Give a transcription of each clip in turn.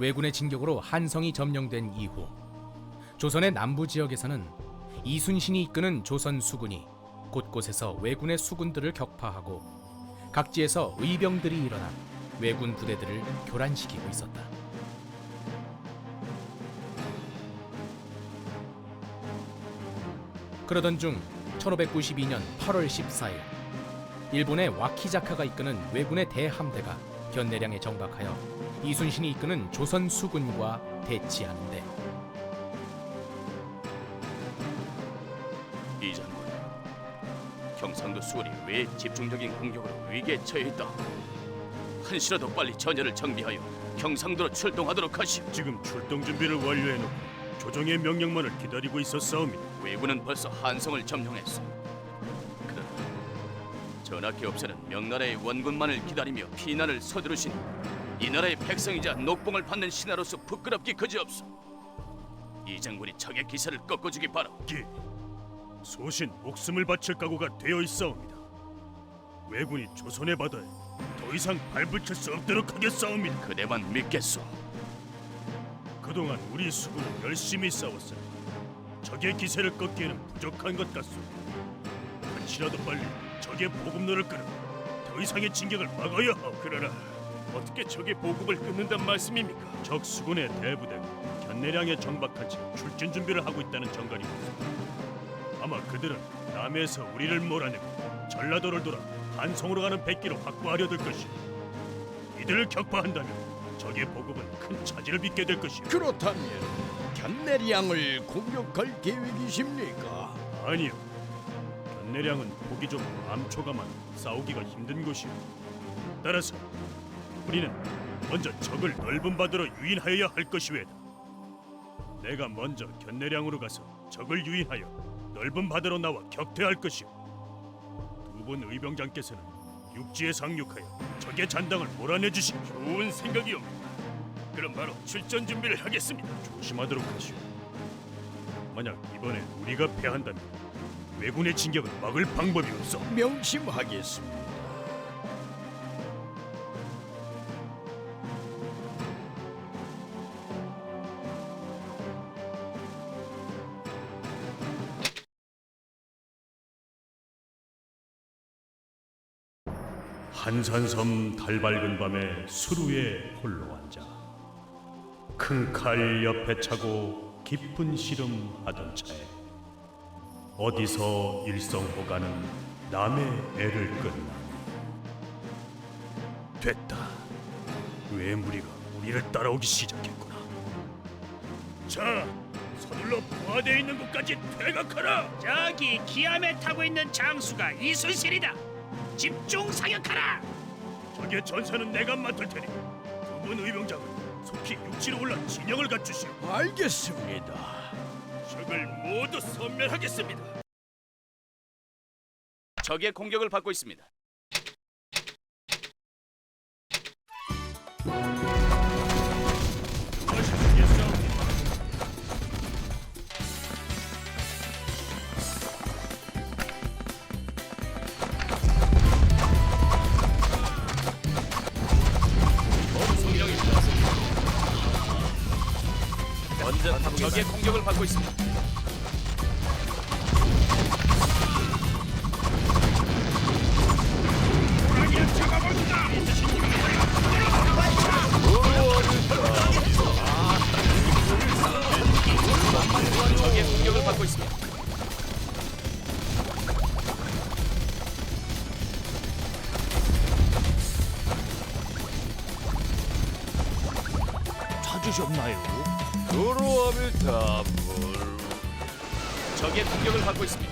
왜군의 진격으로 한성이 점령된 이후 조선의 남부 지역에서는 이순신이 이끄는 조선 수군이 곳곳에서 왜군의 수군들을 격파하고 각지에서 의병들이 일어나 왜군 부대들을 교란시키고 있었다. 그러던 중 1592년 8월 14일 일본의 와키자카가 이끄는 왜군의 대함대가 견내량에 정박하여 이순신이 이끄는 조선 수군과 대치하는데 이장군, 경상도 수군이 왜 집중적인 공격으로 위기에 처해 있다? 한시라도 빨리 전열을 정비하여 경상도로 출동하도록 하시오. 지금 출동 준비를 완료해놓고 조정의 명령만을 기다리고 있었사옵니다. 왜군은 벌써 한성을 점령했어. 그러나 전하께 없애는 명나라의 원군만을 기다리며 피난을 서두르시니 이 나라의 백성이자 녹봉을 받는 신하로서 부끄럽기 그지없소. 이 장군이 적의 기세를 꺾어주기 바라. 기 소신 목숨을 바칠 각오가 되어 있사옵니다. 왜군이 조선의 바다에 더 이상 발붙일 수 없도록 하겠사옵니다. 그대만 믿겠소. 그동안 우리 수군은 열심히 싸웠으니 적의 기세를 꺾기에는 부족한 것 같소니다. 한시라도 빨리 적의 보급로를 끊어 더 이상의 진격을 막아야 하오. 그러나 어떻게 적의 보급을 끊는단 말씀입니까? 적 수군의 대부대가 견내량에 정박한 채 출진 준비를 하고 있다는 정관이 있습니다. 아마 그들은 남해에서 우리를 몰아내고 전라도를 돌아 한성으로 가는 백기로 확보하려 들 것이오. 이들을 격파한다면 적의 보급은 큰 차질을 빚게 될 것이오. 그렇다면 견내량을 공격할 계획이십니까? 아니요. 견내량은 보기 좋고 암초가만 싸우기가 힘든 곳이오. 따라서 우리는 먼저 적을 넓은 바다로 유인하여야 할 것이외다. 내가 먼저 견내량으로 가서 적을 유인하여 넓은 바다로 나와 격퇴할 것이오. 두분 의병장께서는 육지에 상륙하여 적의 잔당을 몰아내 주시 좋은 생각이옵니다. 그럼 바로 출전 준비를 하겠습니다. 조심하도록 하시오. 만약 이번에 우리가 패한다면 왜군의 진격을 막을 방법이 없어. 명심하겠습니다. 한산섬 달 밝은 밤에 수루에 홀로 앉아 큰 칼 옆에 차고 깊은 시름하던 차에 어디서 일성호가는 남의 애를 끝나니 됐다. 왜 무리가 우리를 따라오기 시작했구나. 자 서둘러 부하되어 있는 곳까지 퇴각하라. 저기 기암에 타고 있는 장수가 이순신이다. 집중 사격하라. 적의 전사는 내가 맡을 테니 두분 의병장은 속히 육지로 올라 진영을 갖추시오 알겠습니다. 적을 모두 섬멸하겠습니다. 적의 공격을 받고 있습니다. 적의 공격을 받고 있습니다. 공격을 받고 있습니다.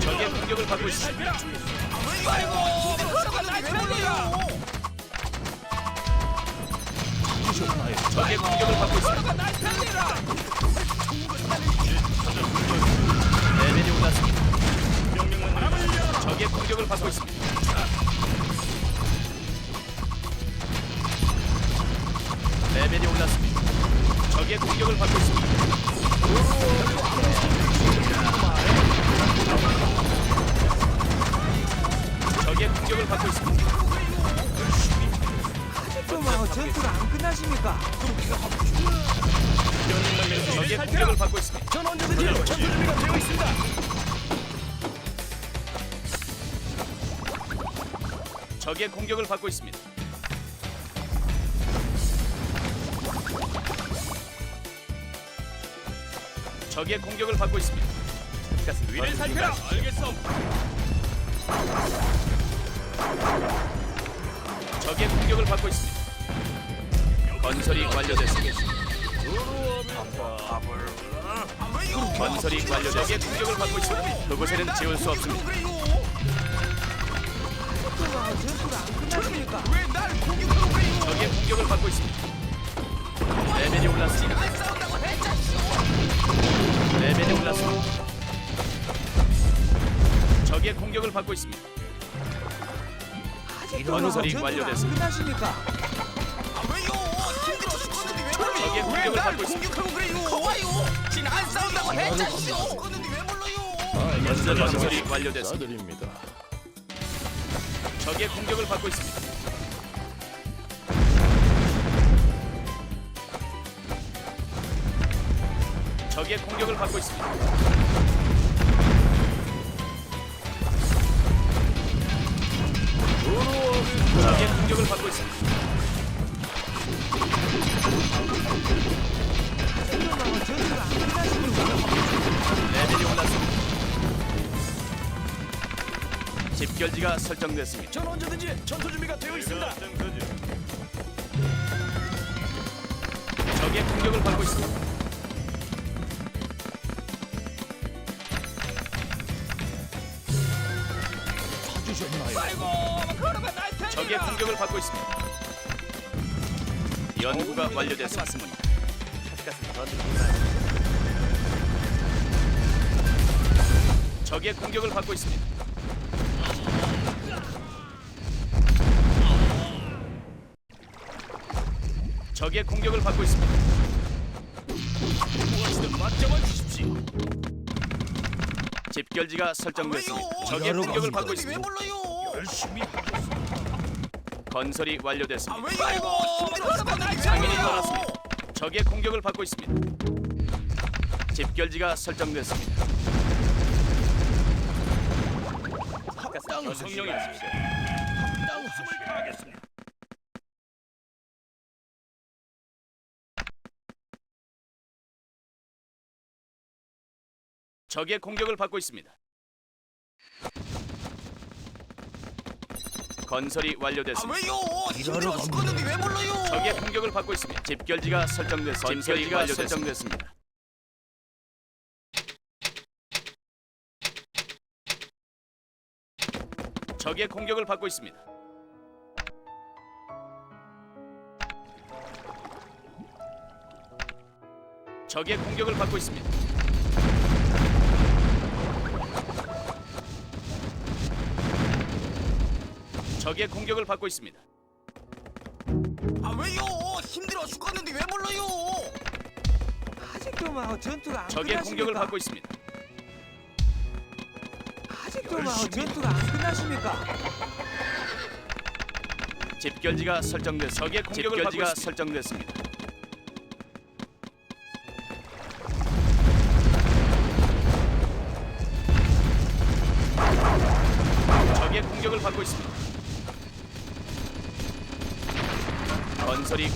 적의 공격을 받고 있습니다. 적의 공격을 받고 있습니다. 레벨이 올랐습니다. 적의 공격을 받고 있습니다. 레벨이 올랐습니다. 적의 공격을 받고 있습니다. 적의 공격을 받고 있습니다. 아직도 전투가 안 끝나십니까? 적의 공격을 받고 있습니다. 전 언제든지 전투 준비가 되어 있습니다. 적의 공격을 받고 있습니다. 적의 공격을 받고 있습니다. 위를 살펴라. 알겠어. 적의 공격을 받고 있습니다. 건설이 완료됐습니다. 건설이 완료됐습니다. 적의 공격을 받고 있습니다. 그곳에는 지울 수 없습니다. 적의 공격을 받고 있습니다. 레벨이 올랐습니다. 레벨이 올랐습니다. 적의 공격을 받고 있습니다. 건설이 완료됐습니다. 끝나십니까? 적의 공격을 받고 있습니다. 건설이 완료됐습니다. 드립니다. 적의 공격을 받고 있습니다. 적의 공격을 받고 있습니다. 적의 공격을 받고 있습니다. 레벨이 올랐습니다. 집결지가 설정됐습니다. 전 언제든지 전투 준비가 되어 있습니다. 적의 공격을 받고 있습니다. 적의 공격을 받고 있습니다. 연구가 완료됐습니다. 적의 공격을 받고 있습니다. 적의 공격을 받고 있습니다. 집결지가 설정됐습니다. 적의 공격을 받고 있습니다. 건설이 완료됐습니다. 상인이 떠났습니다. 적의 공격을 받고 있습니다. 집결지가 설정됐습니다. 여성령이 하십시오. 적의 공격을 받고 있습니다. 건설이 완료됐습니다. 적의 공격을 받고 있습니다. 집결지가 설정됐습니다. 집결지가 설정됐습니다. 적의 공격을 받고 있습니다. 적의 공격을 받고 있습니다. 적의 공격을 받고 있습니다. 아직도 막 전투가 안 적의 공격을 끝나십니까? 받고 있습니다. 아직도 막 전투가 안 끝나십니까? 집결지가 설정됐 적의 공격을 받고 있습니다. 설정됐습니다.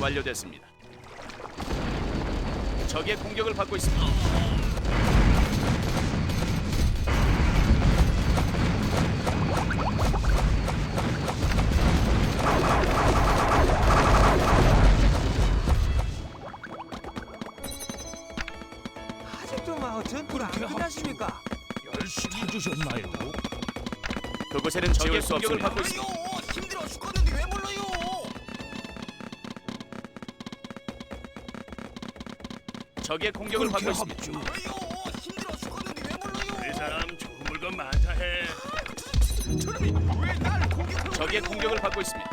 완료됐습니다. 적의 공격을 받고 있습니다. 아직도 막 전투가 안 끝나십니까? 열심히 찾으셨나요? 그곳에는 적의 공격을 받고 있습니다. 적의 공격을 받고 있습니다. 이 사람 좋은 물건 많다 해. 적의 공격을 받고 있습니다.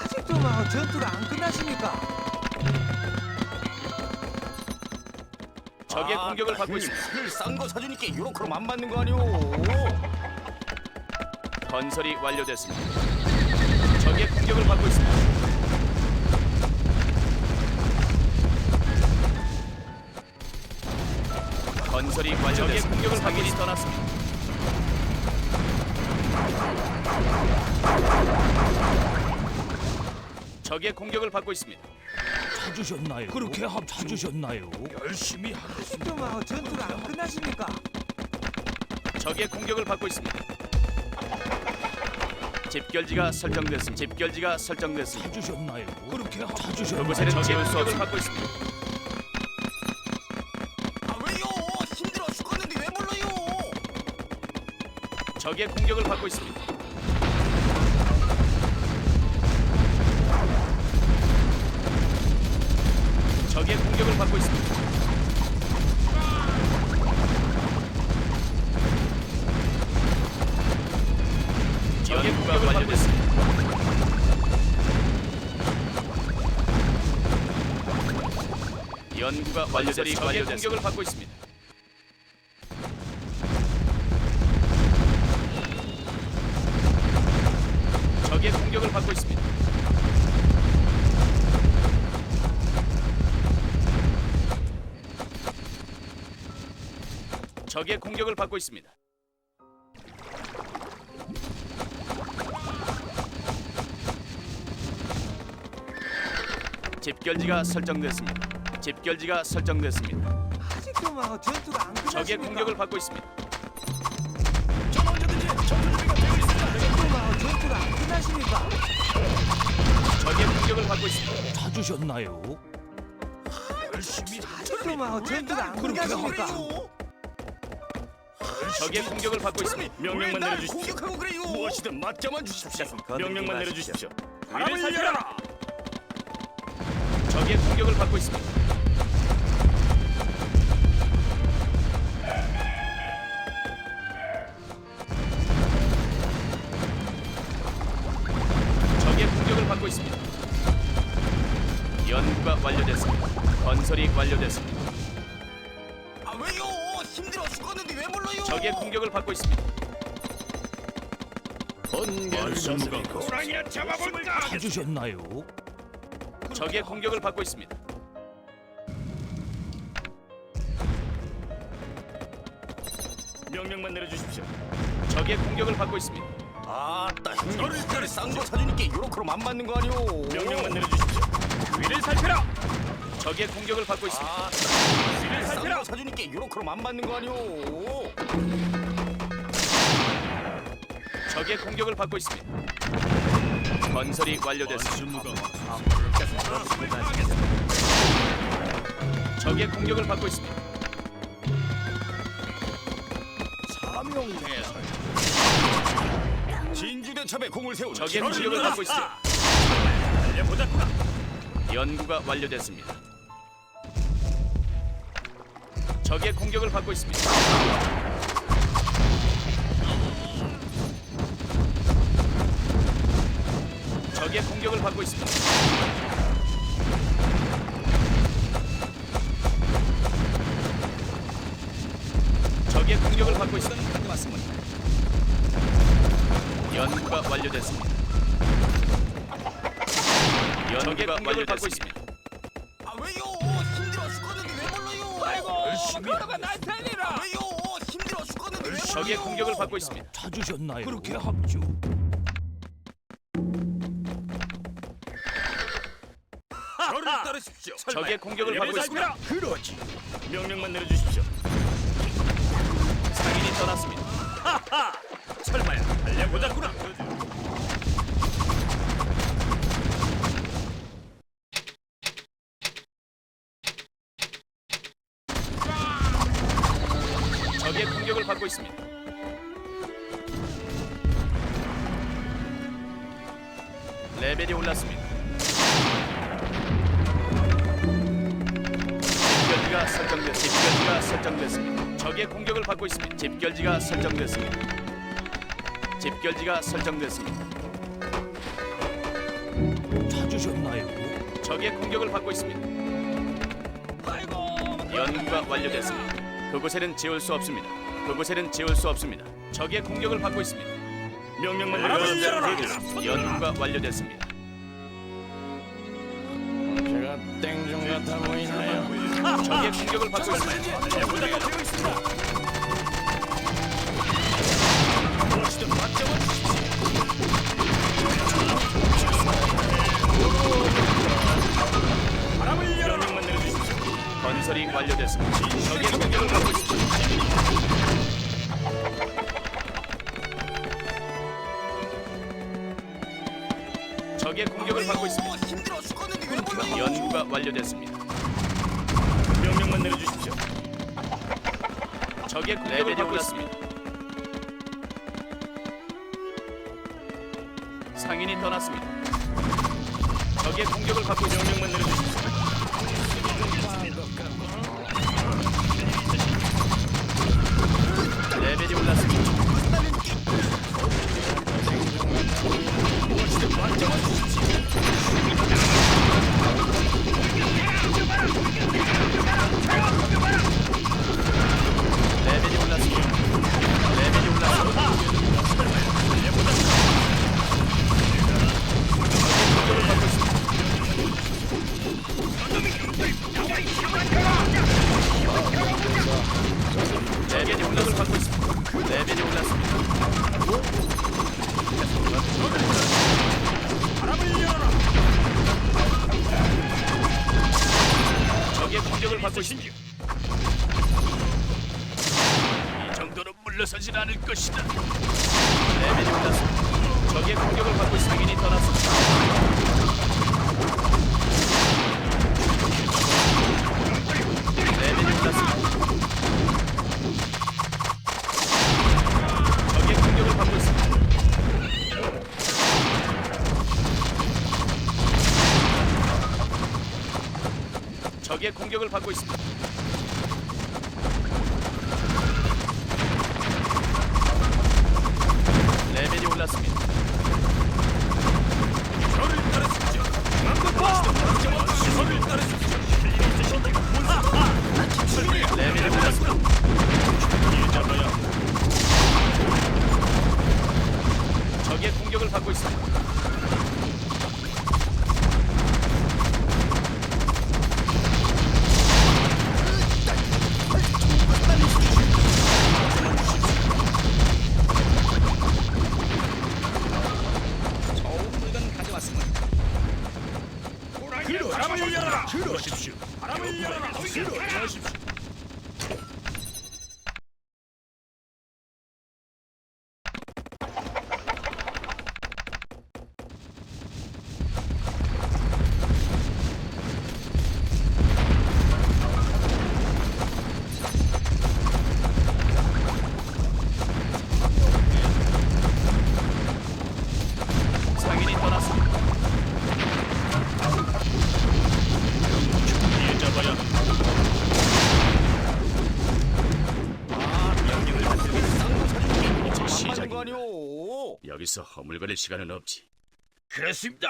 아직도 막 전투가 안 끝나십니까? 적의 공격을 받고 있습니다. 싼거 사주니까 요렇게로 안 맞는 거 아니오? 건설이 완료됐습니다. 적의 공격을 받고 있습니다. 건설이 완료됐습니다. 적의 공격을 받고 있 떠났습니다. 적의 공격을 받고 있습니다. 찾으셨나요? 그렇게 합 찾으셨나요? 열심히 하겠습니다. 막 전투가 안 끝나십니까? 적의 공격을 받고 있습니다. 집결지가 설정됐습니다. 집결지가 설정됐습니다. 찾으셨나요? 그렇게 합 찾으셨나요? 그곳에는 적의 공격을 받고 있습니다. 적의 공격을 받고 있습니다. 적의 공격을 받고 있습니다. 적의 공격을 완료됐습니다. 연구가 완료됐습니다. 적의 공격을 받고 있습니다. 적의 공격을 받고 있습니다. 집결지가 설정됐습니다. 집결지가 설정됐습니다. 아직도 막 전투가 안 끝나십니까? 적의 공격을 받고 있습니다. 저 언제든지 전투 준비가 되어 있습니다. 아직도 막 전투가 안 끝나십니까? 적의 공격을 받고 있습니다. 찾으셨나요? 열심히 아직도 막 전투가 안 끝나십니까? 적의 공격을 받고 있습니다. 명령만 내려주십시오. 공격하고 그래요? 무엇이든 맡겨만 주십시오. 명령만 내려주십시오. 위를 살펴라. 적의 공격을 받고 있습니다. 적의 공격을 받고 있습니다. 연구가 완료됐습니다. 건설이 완료됐습니다. 공격을 받고 있습니다. 잡아볼까? 찾으셨나요? 적의 공격을 받고 있습니다. 명령만 내려주십시오. 적의 공격을 받고 있습니다. 아따 저를 저를 싼거 사주니까 요렇게로 안 맞는 거 아니오? 명령만 내려주십시오. 위를 살펴라. 적의 공격을 받고 있습니다. 위를 싼거 사주니까 요렇게로 안 맞는 거 아니오? 적의 공격을 받고 있습니다. 건설이 완료됐습니다. 적의 공격을 받고 있습니다. 진주대첩에 공을 세운 적의 공격을 받고 있습니다. 연구가 완료됐습니다. 적의 공격을 받고 있습니다. 적의 공격을 받고 있습니다. 적의 공격을 받고 있습니다. 연구가 완료됐습니다. 연구가 완료됐습니다. 적의 공격을 받고 있습니다. 찾으셨나요? 그렇게 합주. 저를 따르십시오. 적의 공격을 받고 있습니다. 그러지. 명령만 내려주십시오. 상인이 떠났습니다. 설마야 달려보자꾸나. 집결지가 설정됐 집결지가 설정됐습니다. 적의 공격을 받고 있습니다. 집결지가 설정됐습니다. 집결지가 설정됐습니다. 찾으셨나요? 적의 공격을 받고 있습니다. 연구가 완료됐습니다. 그곳에는 지울 수 없습니다. 그곳에는 지울 수 없습니다. 적의 공격을 받고 있습니다. 명령만 열어라. 연구가 완료됐습니다. 제가 땡좀 같아 보이나요? 적의 공격을 되어 있습니다. 무엇이든 맞잡아 주십시오. 바람을 열어라. 명령만 내려주십시오. 건설이 완료됐습니다. 적의 공격을 받고 있습니다. 적의 공격을 받고 있습니다. 몰라? 연구가 완료됐습니다. 적의 공격을 받고. 명령만 내려주십시오. 레벨이 올랐습니다. 적의 공격을 받고 있습니다. 여기서 허물거릴 시간은 없지. 그렇습니다.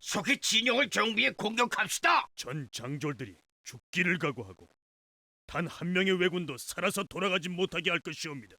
속히 진영을 정비해 공격합시다. 전 장졸들이 죽기를 각오하고 단 한 명의 왜군도 살아서 돌아가지 못하게 할 것이옵니다.